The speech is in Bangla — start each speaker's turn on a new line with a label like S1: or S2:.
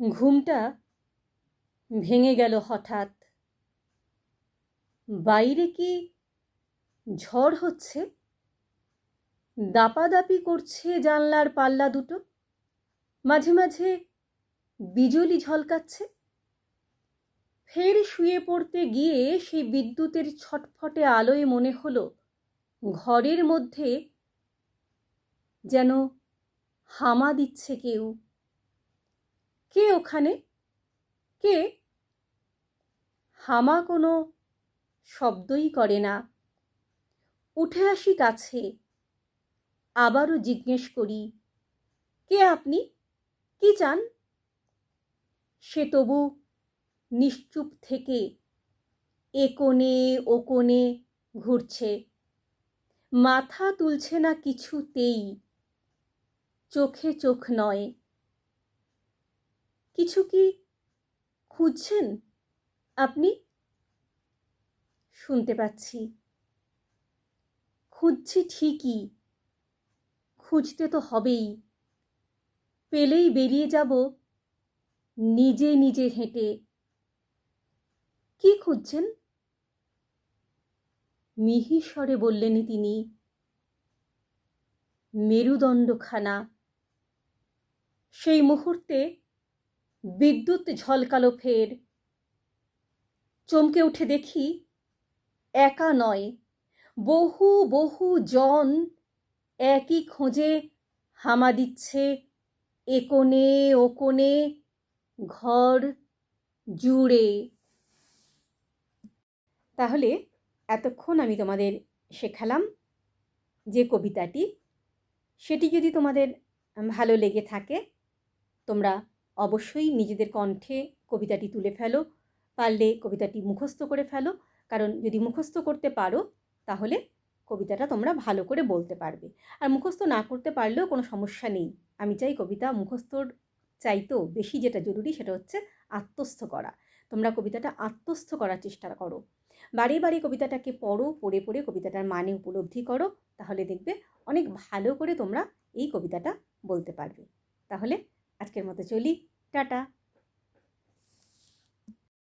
S1: ঘুমটা ভেঙে গেল হঠাৎ। বাইরে কি ঝড় হচ্ছে? দাপাদাপি করছে জানলার পাল্লা দুটো। মাঝে মাঝে বিজলি ঝলকাচ্ছে। ফের শুয়ে পড়তে গিয়ে সেই বিদ্যুতের ছটফটে আলোয় মনে হলো ঘরের মধ্যে যেন হামা দিচ্ছে কেউ। কে ওখানে? কে? হামা কোনো শব্দই করে না। উঠে আসি কাছে। আবারও জিজ্ঞেস করি, কে আপনি? কি চান? সে তবু নিশ্চুপ থেকে এ কোণে, ও কোণে ঘুরছে। মাথা তুলছে না কিছুতেই। চোখে চোখ নয়। কিছু কি খুঁজছেন? আপনি? শুনতে পাচ্ছি। খুঁজছি ঠিকই। খুঁজতে তো হবেই। পেলেই বেরিয়ে যাব নিজে নিজে হেঁটে। কি খুঁজছেন? মিহিস্বরে বললেন তিনি। মেরুদণ্ডখানা। সেই মুহূর্তে বিদ্যুৎ ঝলকালো ফের। চমকে উঠে দেখি একা নয়, বহু বহু জন একই খোঁজে হামা দিচ্ছে এ কোণে, ও কোণে ঘর জুড়ে। তাহলে এতক্ষণ আমি তোমাদের শেখালাম যে কবিতাটি, সেটি যদি তোমাদের ভালো লেগে থাকে, তোমরা অবশ্যই নিজেদের কণ্ঠে কবিতাটি তুলে ফেলো, পারলে কবিতাটি মুখস্থ করে ফেলো। কারণ যদি মুখস্থ করতে পারো, তাহলে কবিতাটা তোমরা ভালো করে বলতে পারবে। আর মুখস্থ না করতে পারলেও কোনো সমস্যা নেই। আমি চাই কবিতা মুখস্থর চাইতেও বেশি যেটা জরুরি সেটা হচ্ছে আত্মস্থ করা। তোমরা কবিতাটা আত্মস্থ করার চেষ্টা করো। বারে বারে কবিতাটাকে পড়ো, পড়ে পড়ে কবিতাটার মানে উপলব্ধি করো। তাহলে দেখবে অনেক ভালো করে তোমরা এই কবিতাটা বলতে পারবে। তাহলে আজকের মতো চলি টাটা।